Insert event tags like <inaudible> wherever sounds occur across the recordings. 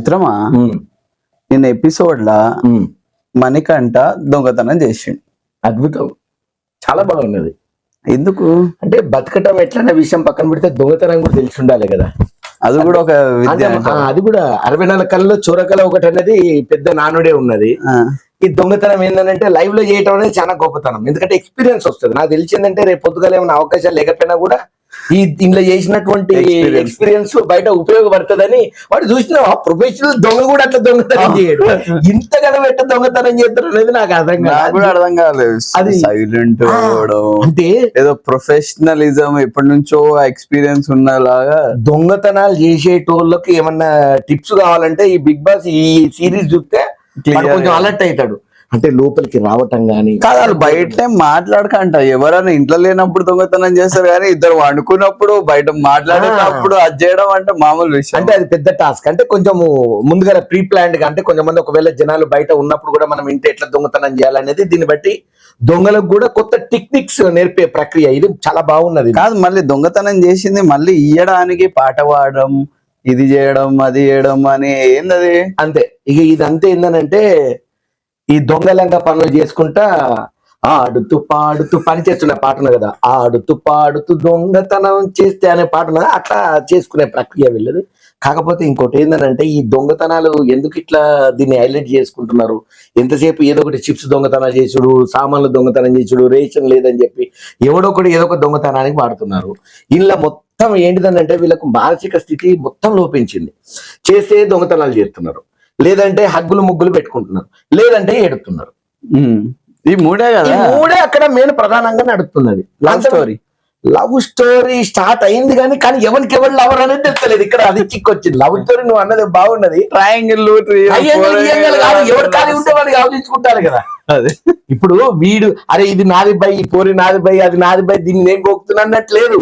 మిత్రమా? నిన్న ఎపిసోడ్ లా ఉమ్. మణికంఠ దొంగతనం చేసిండు. అద్భుతం. చాలా బాగున్నది. ఎందుకు? అంటే బతకటం ఎట్లనే విషయం పక్కన పెడితే దొంగతనం కూడా తెలిసి ఉండాలి కదా. అది కూడా ఒక విద్య. అది కూడా అరవై నాలుగు కళ్ళలో చోరకళ ఒకటి అనేది పెద్ద నానుడే ఉన్నది. ఈ దొంగతనం ఏంటంటే లైవ్లో చేయటం అనేది చాలా గొప్పతనం. ఎందుకంటే ఎక్స్పీరియన్స్ వస్తుంది. నాకు తెలిసిందంటే రేపు పొద్దుగాల ఏమైనా అవకాశాలు లేకపోయినా కూడా ఈ ఇంట్లో చేసినటువంటి. ఎక్స్పీరియన్స్ బయట ఉపయోగపడుతుందని వాడు చూసిన ప్రొఫెషనల్ దొంగ కూడా అట్లా దొంగతనం చేయడు. <laughs> ఇంతగానో ఎట్ట దొంగతనం చేస్తారు అనేది నాకు అర్థం కాదు. అర్థం కాలేదు. అది- సైలెంట్ ఆ, అంటే ఏదో ప్రొఫెషనలిజం ఎప్పటి నుంచో ఎక్స్పీరియన్స్ ఉన్నలాగా దొంగతనాలు చేసేటోళ్ళకి ఏమన్నా టిప్స్ కావాలంటే ఈ బిగ్ బాస్ ఈ సిరీస్ చూస్తే కొంచెం. అలర్ట్ అవుతాడు. అంటే లోపలికి రావటం గానీ కాదు బయట మాట్లాడకంట. ఎవరైనా ఇంట్లో లేనప్పుడు దొంగతనం చేస్తారు కానీ ఇద్దరు వండుకున్నప్పుడు బయట మాట్లాడేటప్పుడు అది చేయడం అంటే మామూలు విషయం. అంటే అది పెద్ద టాస్క్. అంటే కొంచెం ముందుగా ప్రీ ప్లాన్డ్గా అంటే కొంచెం మంది ఒకవేళ జనాలు బయట ఉన్నప్పుడు కూడా మనం ఇంటి ఎట్లా దొంగతనం చేయాలనేది దీన్ని బట్టి దొంగలకు కూడా కొత్త టెక్నిక్స్ నేర్పే ప్రక్రియ. ఇది చాలా బాగున్నది. కాదు మళ్ళీ దొంగతనం చేసింది మళ్ళీ ఇయ్యడానికి పాట పాడడం ఇది చేయడం అది చేయడం అని ఏందది? అంతే. ఇక ఇదంతా ఏందనంటే ఈ దొంగలంగా పనులు చేసుకుంటా ఆడుతూ పాడుతూ పని చేస్తున్న పాట ఉన్నది కదా. ఆడుతూ పాడుతూ దొంగతనం చేస్తే అనే పాట ఉన్నది అట్లా చేసుకునే ప్రక్రియ వెళ్ళదు. కాకపోతే ఇంకోటి ఏంటంటే ఈ దొంగతనాలు ఎందుకు ఇట్లా దీన్ని హైలైట్ చేసుకుంటున్నారు? ఎంతసేపు ఏదో ఒకటి చిప్స్ దొంగతనం చేసుడు సామాన్లు దొంగతనం చేసుడు రేషన్ లేదని చెప్పి ఎవడో ఒకటి ఏదో ఒక దొంగతనానికి వాడుతున్నారు. ఇలా మొత్తం ఏంటిదనంటే వీళ్ళకు మానసిక స్థితి మొత్తం లోపించింది. చేస్తే దొంగతనాలు చేస్తున్నారు. లేదంటే హగ్గులు ముగ్గులు పెట్టుకుంటున్నారు. లేదంటే ఏడుతున్నారు. ఉమ్. ఈ మూడే కదా? మూడే అక్కడ మెయిన్ ప్రధానంగా నడుస్తున్నది love story love story start అయింది కానీ కానీ ఎవరికి ఎవరు లవర్ అనేది తెలుస్తలేదు ఇక్కడ అది చిక్కు వచ్చింది లవ్ స్టోరీ నువ్వు అన్నది బాగున్నది. ట్రయాంగిల్ ఎవరు ఖాళీ ఉంటే వాడికి ఆలోచించుకుంటారు కదా. అదే. ఇప్పుడు వీడు అరే ఇది నాది బై ఈ పోరి నాది బై అది నాది బై దీన్ని నేను గోకుతున్నా అన్నట్టు లేదు.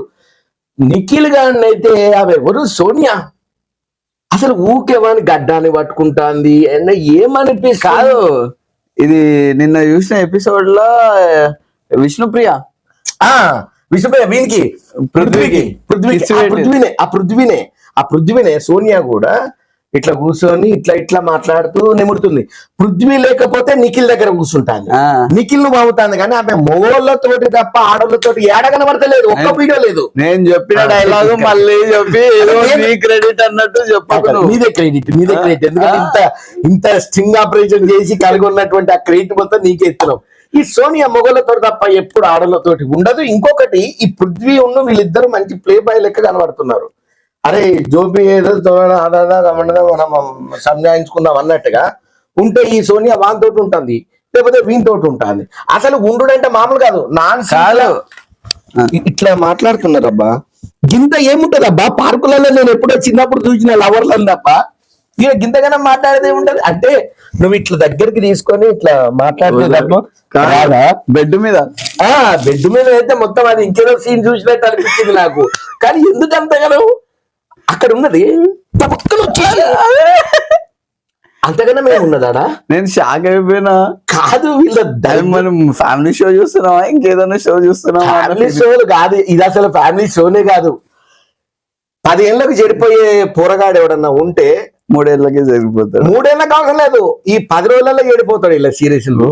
నిఖిల్ గారిని అయితే అవి ఎవరు? సోనియా. అసలు ఊకేవాని గడ్డాన్ని పట్టుకుంటాంది. అన్న ఏమనిపి కాదు ఇది నిన్న చూసిన ఎపిసోడ్లో విష్ణుప్రియ. ఆ విష్ణుప్రియ వీనికి. పృథ్వీకి. పెట్టింది. పృథ్వీనే ఆ పృథ్వీనే ఆ పృథ్వీనే సోనియా కూడా ఇట్లా కూర్చొని ఇట్లా ఇట్లా మాట్లాడుతూ నిమురుతుంది. పృథ్వీ లేకపోతే నిఖిల్ దగ్గర కూర్చుంటాను నిఖిల్ను బాగుతాంది కానీ ఆమె మొగోళ్ళతోటి తప్ప ఆడోళ్ళతోటి ఏడ కనబడతలేదు. ఒక్క వీడియో లేదు. నేను చెప్పిన డైలాగ్. మళ్ళీ చెప్పి. నీ క్రెడిట్ అన్నట్టు చెప్పకు నువ్వు. మీదే క్రెడిట్ మీదే క్రెడిట్ ఎందుకంటే ఇంత ఇంత స్టింగ్ ఆపరేషన్ చేసి కలిగి ఉన్నటువంటి ఆ క్రెడిట్ మొత్తం నీకే ఇస్తున్నాం. ఈ సోనియా మొగలతో తప్ప ఎప్పుడు ఆడలతోటి ఉండదు. ఇంకొకటి ఈ పృథ్వీ ఉన్న వీళ్ళిద్దరు మంచి ప్లే బాయ్ లెక్క కనబడుతున్నారు. అరే జోబి ఏదో సంజాయించుకుందాం అన్నట్టుగా ఉంటే ఈ సోనియా వానితోటి ఉంటుంది లేకపోతే వీనితోటి ఉంటుంది. అసలు ఉండుడంటే మామూలు కాదు నాన్ కాదు. ఇట్లా మాట్లాడుతున్నారు అబ్బా గింత ఏముంటది అబ్బా పార్కులలో నేను ఎప్పుడో చిన్నప్పుడు చూసిన లవర్లను తప్ప ఇక గింతగానే మాట్లాడేది ఉంటది అంటే నువ్వు ఇట్లా దగ్గరికి తీసుకొని ఇట్లా మాట్లాడలేదు తప్ప కాదా. బెడ్ మీద. ఆ బెడ్ మీద అయితే మొత్తం అది ఇంకేదో సీన్ చూసినట్టు అనిపించింది నాకు. కానీ ఎందుకు అంతగానో అక్కడ ఉన్నది పక్కన వచ్చేసి అంతగానే మేము ఉన్నదాడా నేను షాక్ అయిపోయినా. కాదు వీళ్ళ దైవం. మనం ఫ్యామిలీ షో చూస్తున్నావా ఇంకేదైనా షో చూస్తున్నావా ఫ్యామిలీ. షోలు కాదు ఇది అసలు ఫ్యామిలీ షోనే కాదు. పదేళ్ళకు చెడిపోయే పోరగాడు ఎవడన్నా ఉంటే మూడేళ్ళకి జరిగిపోతాడు. మూడేళ్ళకి అవసరం లేదు. ఈ పది రోజులలో చెడిపోతాడు ఇలా సీరియస్ ఓ.